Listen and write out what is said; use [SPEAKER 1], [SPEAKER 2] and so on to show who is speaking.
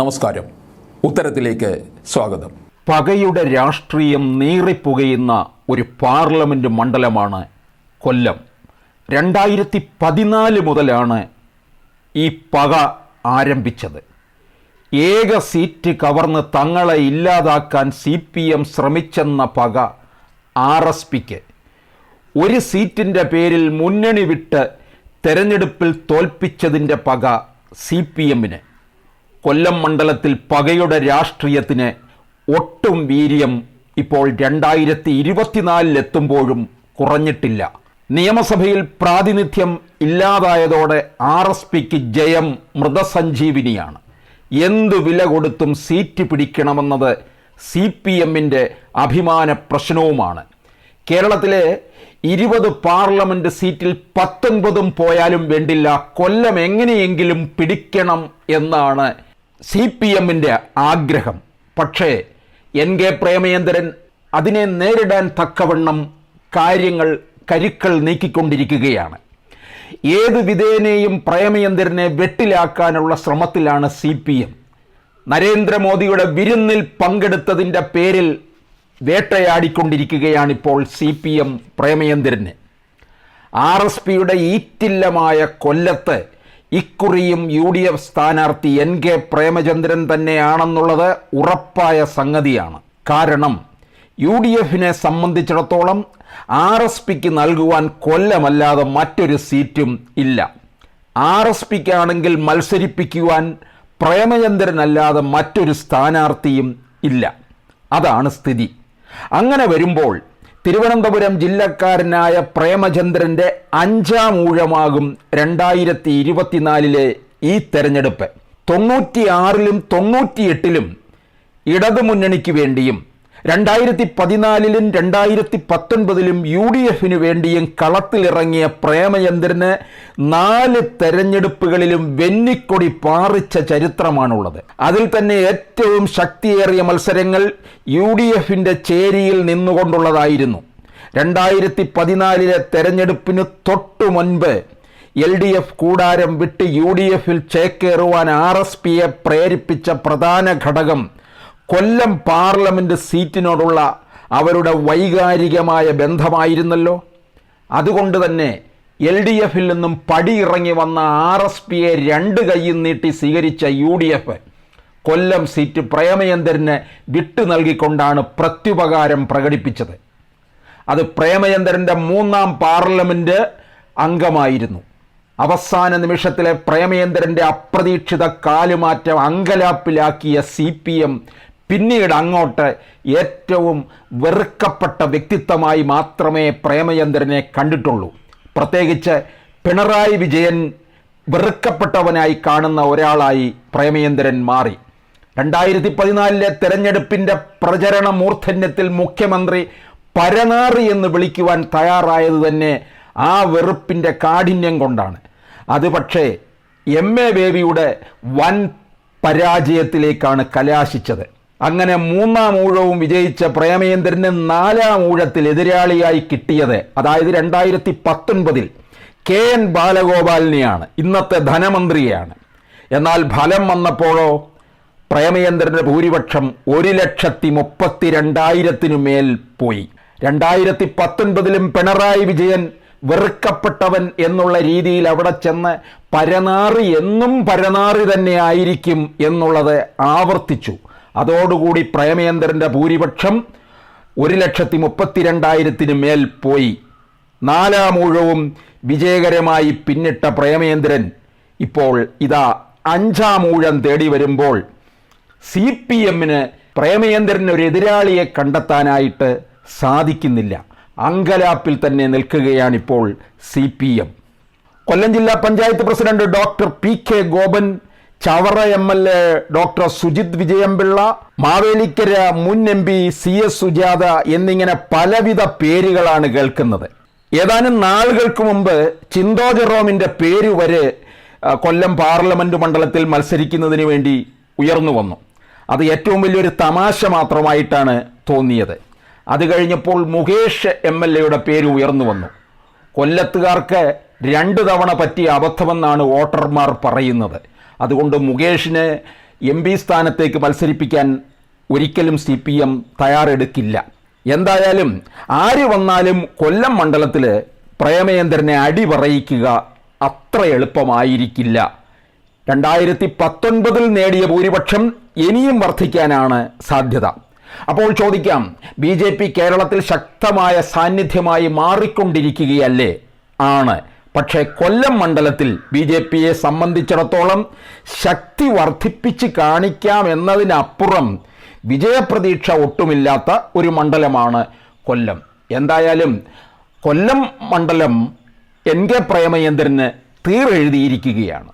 [SPEAKER 1] നമസ്കാരം. ഉത്തരത്തിലേക്ക് സ്വാഗതം.
[SPEAKER 2] പകയുടെ രാഷ്ട്രീയം നീറിപ്പുകയുന്ന ഒരു പാർലമെന്റ് മണ്ഡലമാണ് കൊല്ലം. രണ്ടായിരത്തി പതിനാല് മുതലാണ് ഈ പക ആരംഭിച്ചത്. ഏക സീറ്റ് കവർന്ന് തങ്ങളെ ഇല്ലാതാക്കാൻ സി പി എം ശ്രമിച്ചെന്ന പക ആർ എസ് പിക്ക്. ഒരു സീറ്റിന്റെ പേരിൽ മുന്നണി വിട്ട് തെരഞ്ഞെടുപ്പിൽ തോൽപ്പിച്ചതിന്റെ പക സി പി എമ്മിന്. കൊല്ലം മണ്ഡലത്തിൽ പകയുടെ രാഷ്ട്രീയത്തിന് ഒട്ടും വീര്യം ഇപ്പോൾ രണ്ടായിരത്തി ഇരുപത്തിനാലിലെത്തുമ്പോഴും കുറഞ്ഞിട്ടില്ല. നിയമസഭയിൽ പ്രാതിനിധ്യം ഇല്ലാതായതോടെ ആർ എസ് പിക്ക് ജയം മൃതസഞ്ജീവിനിയാണ്. എന്തു വില കൊടുത്തും സീറ്റ് പിടിക്കണമെന്നത് സി പി എമ്മിന്റെ അഭിമാന പ്രശ്നവുമാണ്. കേരളത്തിലെ ഇരുപത് പാർലമെന്റ് സീറ്റിൽ പത്തൊൻപതും പോയാലും വേണ്ടില്ല കൊല്ലം എങ്ങനെയെങ്കിലും പിടിക്കണം എന്നാണ് സി പി എമ്മിന്റെ ആഗ്രഹം. പക്ഷേ എൻ കെ പ്രേമചന്ദ്രൻ അതിനെ നേരിടാൻ തക്കവണ്ണം കാര്യങ്ങൾ കരുക്കൾ നീക്കിക്കൊണ്ടിരിക്കുകയാണ്. ഏത് വിധേനയും പ്രേമചന്ദ്രനെ വെട്ടിലാക്കാനുള്ള ശ്രമത്തിലാണ് സി പി എം. നരേന്ദ്രമോദിയുടെ വിരുന്നിൽ പങ്കെടുത്തതിന്റെ പേരിൽ വേട്ടയാടിക്കൊണ്ടിരിക്കുകയാണിപ്പോൾ സി പി എം പ്രേമചന്ദ്രന്. ആർ എസ് പിയുടെ ഈറ്റില്ലമായ കൊല്ലത്ത് ഇക്കുറിയും യു ഡി എഫ് സ്ഥാനാർത്ഥി എൻ കെ പ്രേമചന്ദ്രൻ തന്നെയാണെന്നുള്ളത് ഉറപ്പായ സംഗതിയാണ്. കാരണം യു ഡി എഫിനെ സംബന്ധിച്ചിടത്തോളം ആർ എസ് പിക്ക് നൽകുവാൻ കൊല്ലമല്ലാതെ മറ്റൊരു സീറ്റും ഇല്ല. ആർ എസ് പിക്കാണെങ്കിൽ മത്സരിപ്പിക്കുവാൻ പ്രേമചന്ദ്രനല്ലാതെ മറ്റൊരു സ്ഥാനാർത്ഥിയും ഇല്ല. അതാണ് സ്ഥിതി. അങ്ങനെ വരുമ്പോൾ തിരുവനന്തപുരം ജില്ലക്കാരനായ പ്രേമചന്ദ്രന്റെ അഞ്ചാം ഊഴമാകും രണ്ടായിരത്തി ഇരുപത്തിനാലിലെ ഈ തെരഞ്ഞെടുപ്പ്. തൊണ്ണൂറ്റിയാറിലും തൊണ്ണൂറ്റിയെട്ടിലും ഇടതുമുന്നണിക്ക് വേണ്ടിയും രണ്ടായിരത്തി പതിനാലിലും രണ്ടായിരത്തി പത്തൊൻപതിലും യു ഡി എഫിന് വേണ്ടിയും കളത്തിലിറങ്ങിയ പ്രേമചന്ദ്രന് നാല് തെരഞ്ഞെടുപ്പുകളിലും വെന്നിക്കൊടി പാറിച്ച ചരിത്രമാണുള്ളത്. അതിൽ തന്നെ ഏറ്റവും ശക്തിയേറിയ മത്സരങ്ങൾ യു ഡി എഫിന്റെ ചേരിയിൽ നിന്നുകൊണ്ടുള്ളതായിരുന്നു. രണ്ടായിരത്തി പതിനാലിലെ തെരഞ്ഞെടുപ്പിന് തൊട്ടു മുൻപ് എൽ ഡി എഫ് കൂടാരം വിട്ട് യു ഡി എഫിൽ ചേക്കേറുവാൻ ആർ എസ് പിയെ പ്രേരിപ്പിച്ച പ്രധാന ഘടകം കൊല്ലം പാർലമെന്റ് സീറ്റിനോടുള്ള അവരുടെ വൈകാരികമായ ബന്ധമായിരുന്നല്ലോ. അതുകൊണ്ട് തന്നെ എൽ ഡി എഫിൽ നിന്നും പടിയിറങ്ങി വന്ന ആർ എസ് പിയെ രണ്ട് കൈയും നീട്ടി സ്വീകരിച്ച U D F Kollam seat പ്രേമയന്ദരന് വിട്ടു നൽകിക്കൊണ്ടാണ് പ്രത്യുപകാരം പ്രകടിപ്പിച്ചത്. അത് പ്രേമചന്ദ്രന്റെ മൂന്നാം പാർലമെന്റ് അംഗമായിരുന്നു. അവസാന നിമിഷത്തിലെ പ്രേമചന്ദ്രന്റെ അപ്രതീക്ഷിത കാലുമാറ്റം അങ്കലാപ്പിലാക്കിയ സി പി എം പിന്നീട് അങ്ങോട്ട് ഏറ്റവും വെറുക്കപ്പെട്ട വ്യക്തിത്വമായി മാത്രമേ പ്രേമചന്ദ്രനെ കണ്ടിട്ടുള്ളൂ. പ്രത്യേകിച്ച് പിണറായി വിജയൻ വെറുക്കപ്പെട്ടവനായി കാണുന്ന ഒരാളായി പ്രേമചന്ദ്രൻ മാറി. രണ്ടായിരത്തി പതിനാലിലെ തെരഞ്ഞെടുപ്പിന്റെ പ്രചരണ മൂർധന്യത്തിൽ മുഖ്യമന്ത്രി പരനാറി എന്ന് വിളിക്കുവാൻ തയ്യാറായത് തന്നെ ആ വെറുപ്പിന്റെ കാഠിന്യം കൊണ്ടാണ്. അത് പക്ഷേ എം എ ബേബിയുടെ വൻ പരാജയത്തിലേക്കാണ് കലാശിച്ചത്. അങ്ങനെ മൂന്നാം ഊഴവും വിജയിച്ച പ്രേമേന്ദ്രന് നാലാം ഊഴത്തിൽ എതിരാളിയായി കിട്ടിയത്. അതായത് രണ്ടായിരത്തി പത്തൊൻപതിൽ കെ എൻ ബാലഗോപാലിനെയാണ്. ഇന്നത്തെ ധനമന്ത്രിയാണ് എന്നാൽ ഫലം വന്നപ്പോഴോ പ്രേമേന്ദ്രന്റെ ഭൂരിപക്ഷം ഒരു ലക്ഷത്തി മുപ്പത്തി രണ്ടായിരത്തിനു മേൽ പോയി. രണ്ടായിരത്തി പത്തൊൻപതിലും പിണറായി വിജയൻ വെറുക്കപ്പെട്ടവൻ എന്നുള്ള രീതിയിൽ അവിടെ ചെന്ന് പരനാറി എന്നും പരനാറി തന്നെ ആയിരിക്കും എന്നുള്ളത് ആവർത്തിച്ചു. അതോടുകൂടി പ്രേമേന്ദ്രന്റെ ഭൂരിപക്ഷം ഒരു ലക്ഷത്തി മുപ്പത്തിരണ്ടായിരത്തിന് മേൽ പോയി. നാലാം ഊഴവും വിജയകരമായി പിന്നിട്ട പ്രേമേന്ദ്രൻ ഇപ്പോൾ ഇതാ അഞ്ചാം ഊഴം തേടി വരുമ്പോൾ സി പി എമ്മിന് പ്രേമേന്ദ്രനൊരു എതിരാളിയെ കണ്ടെത്താനായിട്ട് സാധിക്കുന്നില്ല. അങ്കലാപ്പിൽ തന്നെ നിൽക്കുകയാണിപ്പോൾ സി പി എം. കൊല്ലം ജില്ലാ panchayat president doctor P K Gopan Chavara M L A doctor Sujith Vijayampillai Mavelikkara മുൻ M P C S Sujatha എന്നിങ്ങനെ പലവിധ പേരുകളാണ് കേൾക്കുന്നത്. ഏതാനും നാളുകൾക്ക് മുമ്പ് ചിന്തോ ജെറോമിന്റെ പേര് വരെ കൊല്ലം പാർലമെന്റ് മണ്ഡലത്തിൽ മത്സരിക്കുന്നതിന് വേണ്ടി ഉയർന്നു വന്നു. അത് ഏറ്റവും വലിയൊരു തമാശ മാത്രമായിട്ടാണ് തോന്നിയത്. അത് കഴിഞ്ഞപ്പോൾ മുകേഷ് എം എൽ എയുടെ പേര് ഉയർന്നു വന്നു. കൊല്ലത്തുകാർക്ക് രണ്ട് തവണ പറ്റിയ അബദ്ധമെന്നാണ് വോട്ടർമാർ പറയുന്നത്. അതുകൊണ്ട് മുകേഷിന് എം പി സ്ഥാനത്തേക്ക് മത്സരിപ്പിക്കാൻ ഒരിക്കലും സി പി എം തയ്യാറെടുക്കില്ല. എന്തായാലും ആര് വന്നാലും കൊല്ലം മണ്ഡലത്തിൽ പ്രേമചന്ദ്രനെ അടിപറയിക്കുക അത്ര എളുപ്പമായിരിക്കില്ല. രണ്ടായിരത്തി പത്തൊൻപതിൽ നേടിയ ഭൂരിപക്ഷം ഇനിയും വർദ്ധിക്കാനാണ് സാധ്യത. അപ്പോൾ ചോദിക്കാം ബി കേരളത്തിൽ ശക്തമായ സാന്നിധ്യമായി മാറിക്കൊണ്ടിരിക്കുകയല്ലേ? ആണ്. പക്ഷേ കൊല്ലം മണ്ഡലത്തിൽ ബി ജെ പിയെ സംബന്ധിച്ചിടത്തോളം ശക്തി വർദ്ധിപ്പിച്ച് കാണിക്കാം എന്നതിനപ്പുറം വിജയപ്രതീക്ഷ ഒട്ടുമില്ലാത്ത ഒരു മണ്ഡലമാണ് കൊല്ലം. എന്തായാലും കൊല്ലം മണ്ഡലം എൻ കെ പ്രേമചന്ദ്രന് തീരെഴുതിയിരിക്കുകയാണ്.